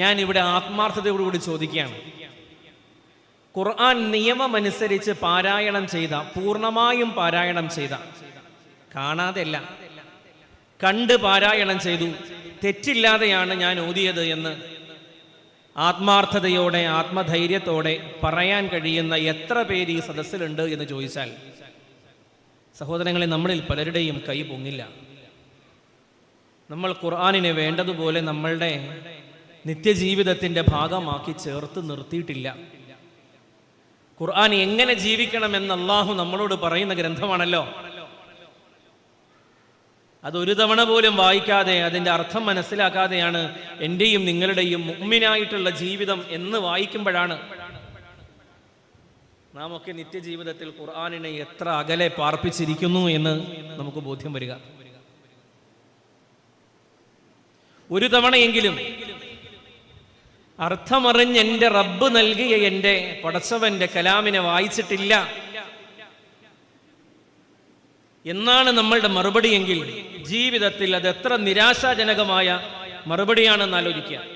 ഞാൻ ഇവിടെ ആത്മാർത്ഥതയോടുകൂടി ചോദിക്കുകയാണ്. ഖുർആൻ നിയമമനുസരിച്ച് പാരായണം ചെയ്ത പൂർണമായും പാരായണം ചെയ്ത കാണാതെയല്ല. കണ്ട് പാരായണം ചെയ്തു തെറ്റില്ലാതെയാണ് ഞാൻ ഓതിയത് എന്ന് ആത്മാർത്ഥതയോടെ ആത്മധൈര്യത്തോടെ പറയാൻ കഴിയുന്ന എത്ര പേര് ഈ സദസ്സിലുണ്ട് എന്ന് ചോദിച്ചാൽ സഹോദരങ്ങളെ നമ്മളിൽ പലരുടെയും കൈ പൊങ്ങില്ല. നമ്മൾ ഖുർആാനിനെ വേണ്ടതുപോലെ നമ്മളുടെ നിത്യജീവിതത്തിന്റെ ഭാഗമാക്കി ചേർത്ത് നിർത്തിയിട്ടില്ല. ഖുർആൻ എങ്ങനെ ജീവിക്കണം എന്ന് അള്ളാഹു നമ്മളോട് പറയുന്ന ഗ്രന്ഥമാണല്ലോ. അതൊരു തവണ പോലും വായിക്കാതെ അതിന്റെ അർത്ഥം മനസ്സിലാക്കാതെയാണ് എന്റെയും നിങ്ങളുടെയും മുമ്മിനായിട്ടുള്ള ജീവിതം എന്ന് വായിക്കുമ്പോഴാണ്. നാം ഒക്കെ നിത്യജീവിതത്തിൽ ഖുർആാനിനെ എത്ര അകലെ പാർപ്പിച്ചിരിക്കുന്നു എന്ന് നമുക്ക് ബോധ്യം വരിക. ഒരു തവണയെങ്കിലും അർത്ഥമറിഞ്ഞ് എന്റെ റബ്ബ് നൽകിയ എന്റെ പടച്ചവന്റെ കലാമിനെ വായിച്ചിട്ടില്ല. എന്നാണ് നമ്മളുടെ മറുപടിയെങ്കിൽ ജീവിതത്തിൽ അത് എത്ര നിരാശാജനകമായ മറുപടിയാണെന്ന് ആലോചിക്കുക.